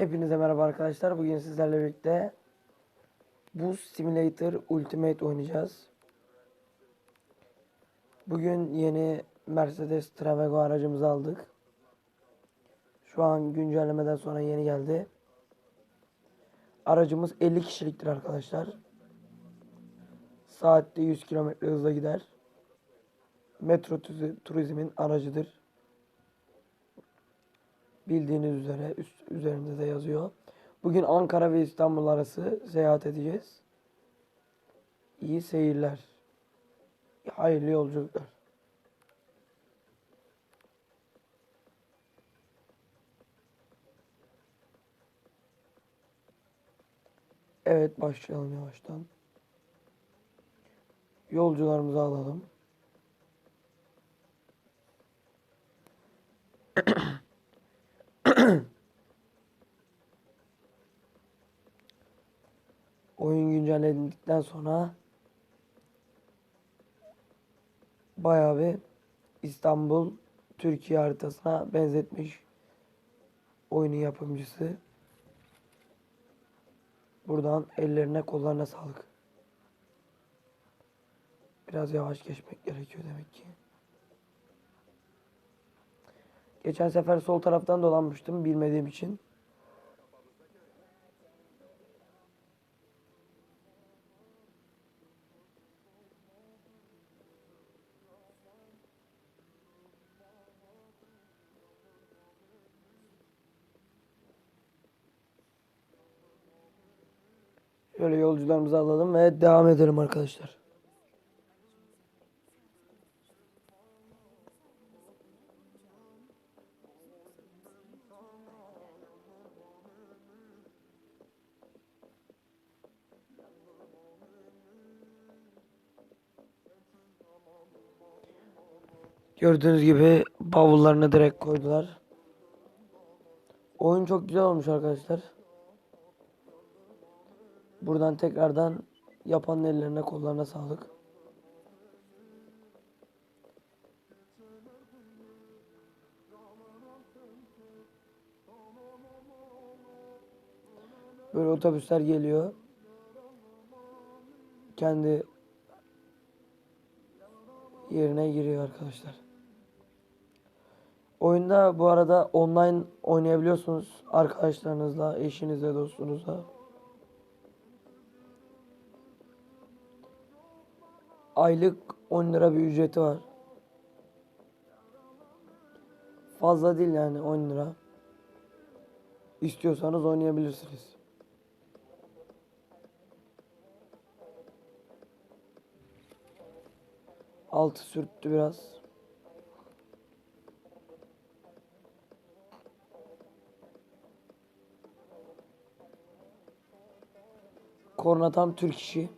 Hepinize merhaba arkadaşlar. Bugün sizlerle birlikte Bus Simulator Ultimate oynayacağız. Bugün yeni Mercedes Travego aracımızı aldık. Şu an güncellemeden sonra yeni geldi. Aracımız 50 kişiliktir arkadaşlar. Saatte 100 km hızla gider. Metro turizmin aracıdır. Bildiğiniz üzere üst, üzerinde de yazıyor. Bugün Ankara ve İstanbul arası seyahat edeceğiz. İyi seyirler. Hayırlı yolculuklar. Evet başlayalım yavaştan. Yolcularımızı alalım. Oyun güncellendikten sonra bayağı bir İstanbul Türkiye haritasına benzetmiş oyunun yapımcısı. Buradan ellerine kollarına sağlık. Biraz yavaş geçmek gerekiyor demek ki. Geçen sefer sol taraftan dolanmıştım bilmediğim için. Şöyle yolcularımızı alalım ve devam edelim arkadaşlar. Gördüğünüz gibi bavullarını direkt koydular. Oyun çok güzel olmuş arkadaşlar. Buradan tekrardan yapanın ellerine kollarına sağlık. Böyle otobüsler geliyor. Kendi yerine giriyor arkadaşlar. Oyunda bu arada online oynayabiliyorsunuz arkadaşlarınızla, eşinizle, dostunuzla. Aylık 10 lira bir ücreti var. Fazla değil yani 10 lira. İstiyorsanız oynayabilirsiniz. Altı sürttü biraz. Korna tam Türk işi.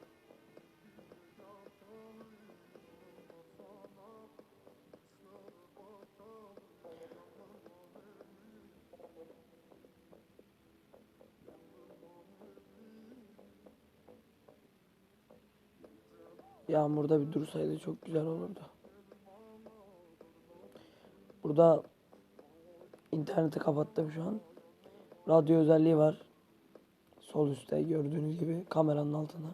Yağmurda bir dursaydı çok güzel olurdu. Burada interneti kapattım şu an. Radyo özelliği var. Sol üstte gördüğünüz gibi kameranın altında.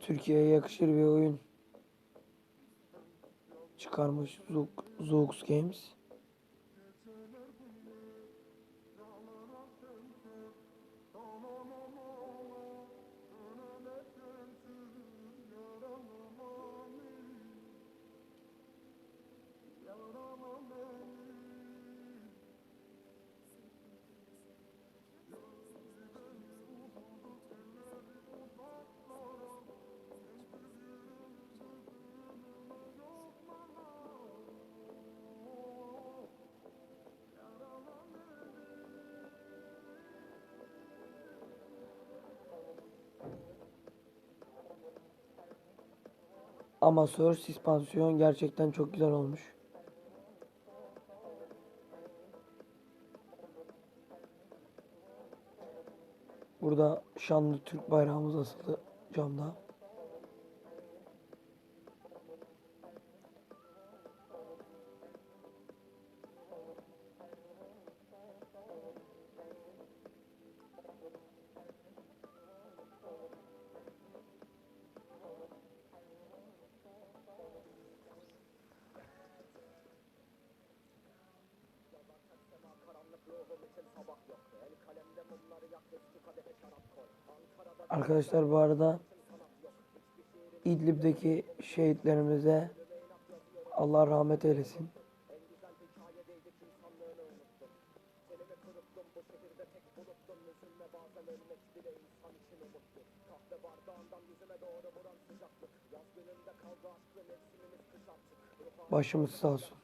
Türkiye'ye yakışır bir oyun çıkarmış Zoox Games. Amasör süspansiyon gerçekten çok güzel olmuş. Burada şanlı Türk bayrağımız asılı camda. Arkadaşlar bu arada İdlib'deki şehitlerimize Allah rahmet eylesin. Başımız sağ olsun.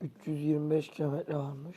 325 kilometre varmış.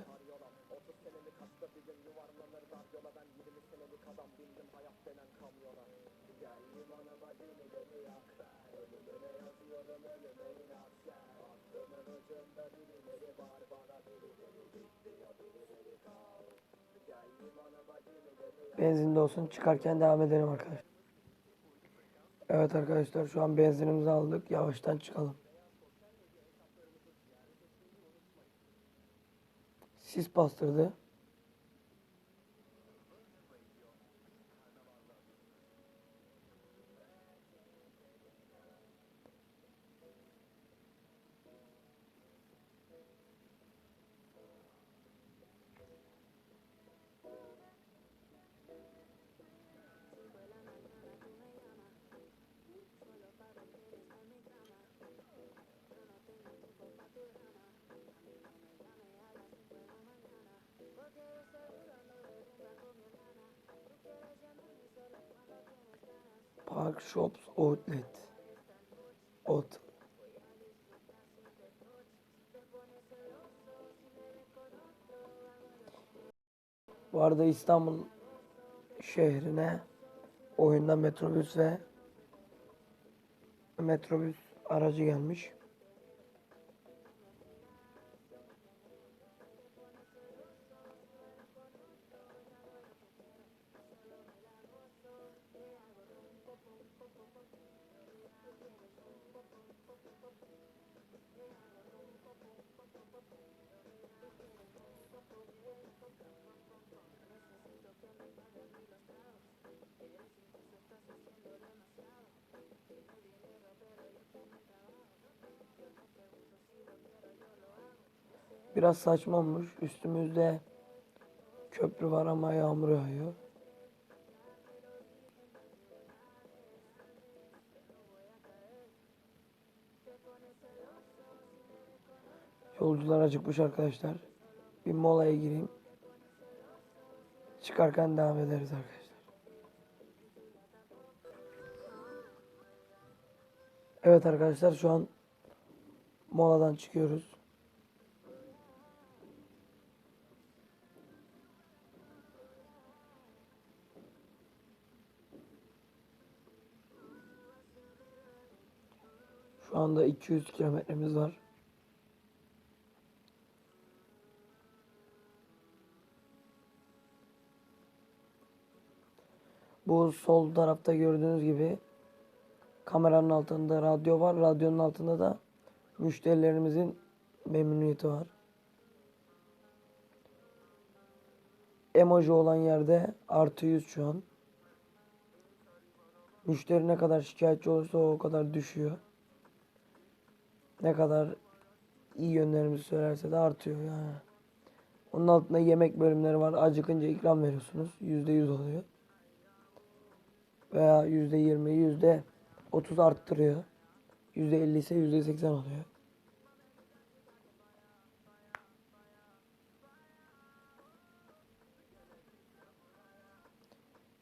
Benzin de olsun çıkarken devam edelim arkadaşlar. Evet arkadaşlar şu an benzinimizi aldık. Yavaştan çıkalım. Sis bastırdı. Park Shops Outlet. Ot. Bu arada İstanbul şehrine oyunda metrobüs ve metrobüs aracı gelmiş. Biraz saçma olmuş. Üstümüzde köprü var ama yağmur yağıyor. Yolcular acıkmış arkadaşlar. Bir molaya gireyim. Çıkarken devam ederiz arkadaşlar. Evet arkadaşlar şu an moladan çıkıyoruz. Şu anda 200 kilometremiz var. Bu sol tarafta gördüğünüz gibi kameranın altında radyo var. Radyonun altında da müşterilerimizin memnuniyeti var. Emoji olan yerde artı 100 şu an. Müşteri ne kadar şikayetçi olursa o kadar düşüyor. Ne kadar iyi yönlerimizi söylerse de artıyor yani. Onun altında yemek bölümleri var. Acıkınca ikram veriyorsunuz. %100 oluyor. Veya %20, %30 arttırıyor. %50 ise %80 oluyor.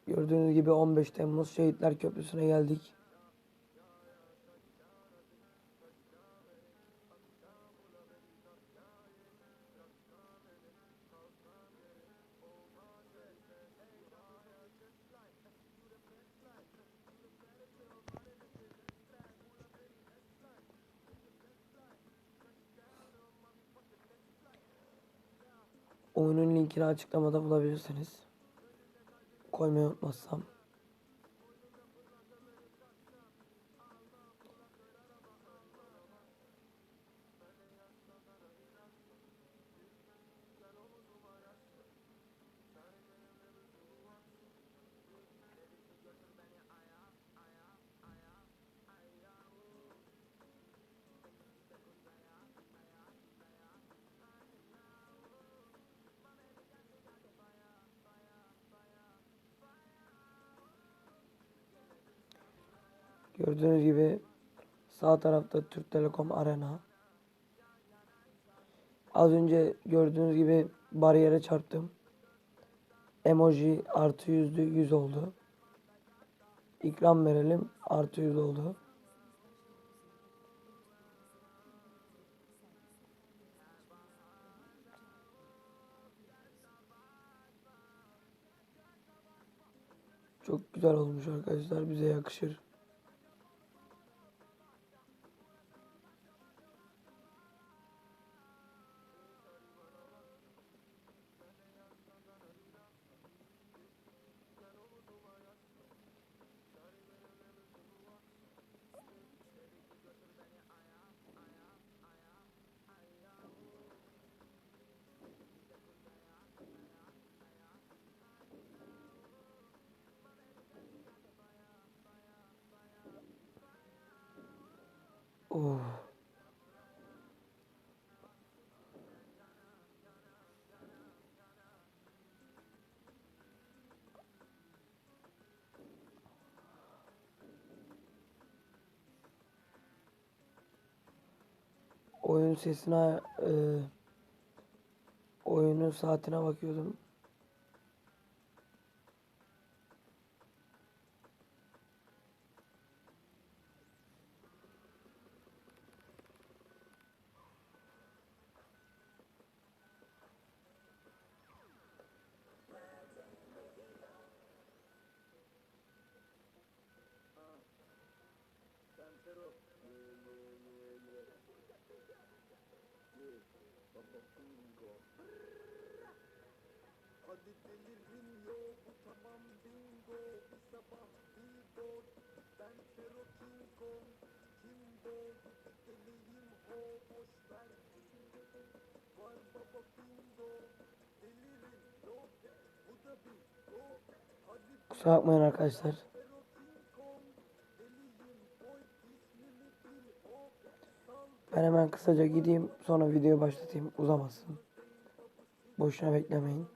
Gördüğünüz gibi 15 Temmuz Şehitler Köprüsü'ne geldik. Oyunun linkini açıklamada bulabilirsiniz. Koymayı unutmazsam. Gördüğünüz gibi sağ tarafta Türk Telekom Arena. Az önce gördüğünüz gibi bariyere çarptım. Emoji artı yüzdü yüz oldu. İkram verelim artı yüz oldu. Çok güzel olmuş arkadaşlar bize yakışır. Oh. Oyun sesine e, oyunun saatine bakıyordum. Hadi delirin yo bu tamam bingo. Bir sabah billboard ben Fero King Kong. Kimbo deliyim ho boş ver. Var baba bingo delirin yo bu da bingo. Hadi Kusura arkadaşlar. Ben hemen kısaca gideyim sonra videoyu başlatayım uzamasın. Boşuna beklemeyin.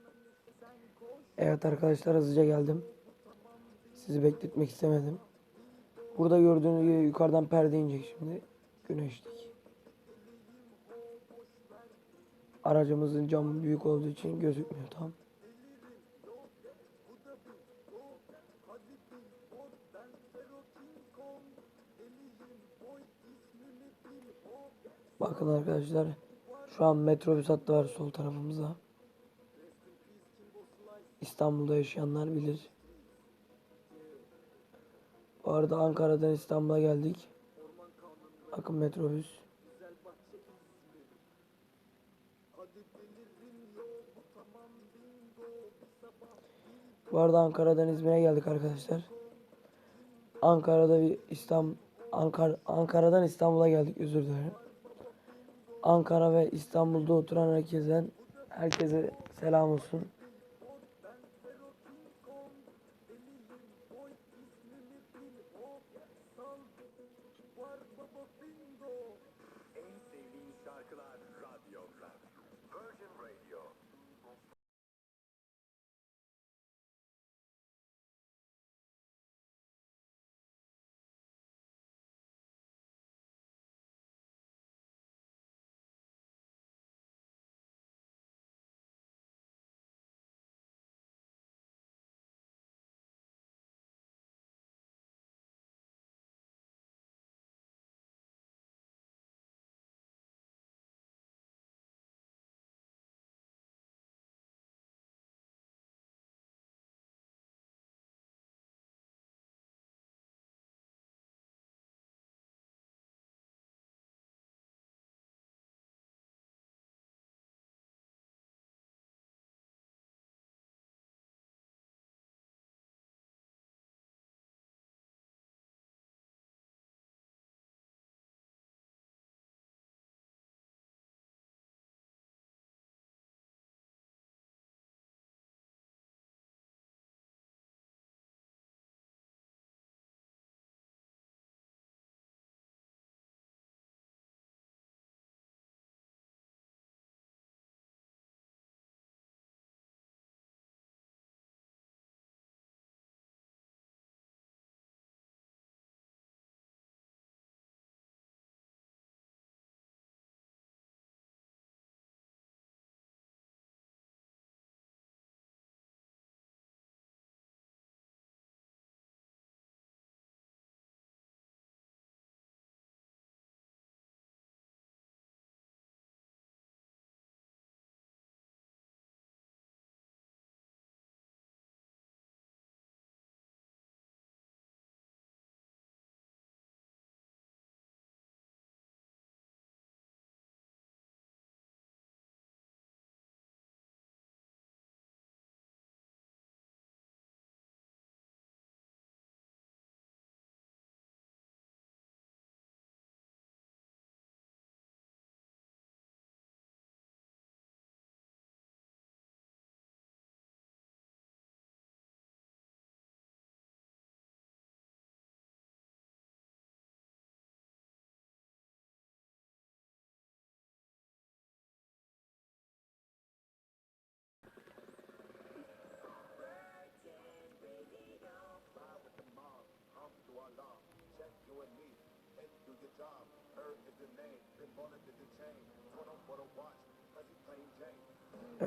Evet arkadaşlar hızlıca geldim. Sizi bekletmek istemedim. Burada gördüğünüz gibi yukarıdan perde inecek şimdi. Güneşlik. Aracımızın camı büyük olduğu için gözükmüyor tam. hadi billboard ben Fero King Kong deliyim boy ismimi bil ho Bakın arkadaşlar şu an metrobüs hattı var sol tarafımızda. İstanbul'da yaşayanlar bilir. Bu arada Ankara'dan İstanbul'a geldik. Bakın metrobüs. Bu arada Ankara'dan İzmir'e geldik arkadaşlar. Ankara'da bir İstanbul Ankara Ankara'dan İstanbul'a geldik özür dilerim. Ankara ve İstanbul'da oturan herkesten herkese selam olsun.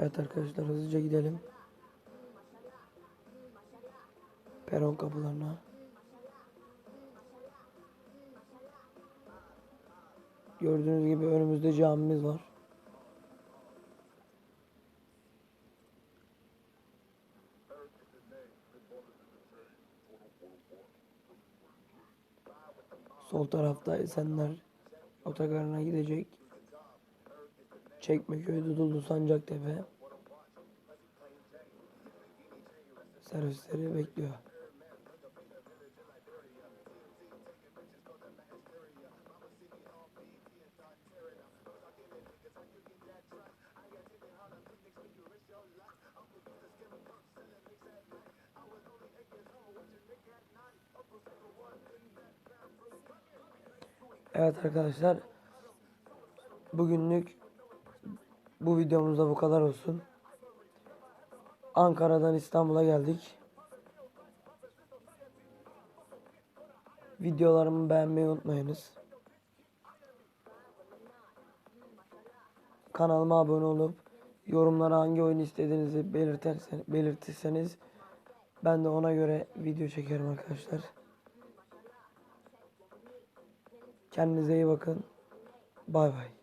Evet arkadaşlar hızlıca gidelim. Peron kapılarına. Gördüğünüz gibi önümüzde camimiz var. Sol tarafta Esenler otogarına gidecek. Çekmeköy, Dudullu, Sancaktepe servisleri bekliyor. Evet arkadaşlar bugünlük bu videomuzda bu kadar olsun. Ankara'dan İstanbul'a geldik. Videolarımı beğenmeyi unutmayınız. Kanalıma abone olup yorumlara hangi oyun istediğinizi belirtirseniz ben de ona göre video çekerim arkadaşlar. Kendinize iyi bakın. Bay bay.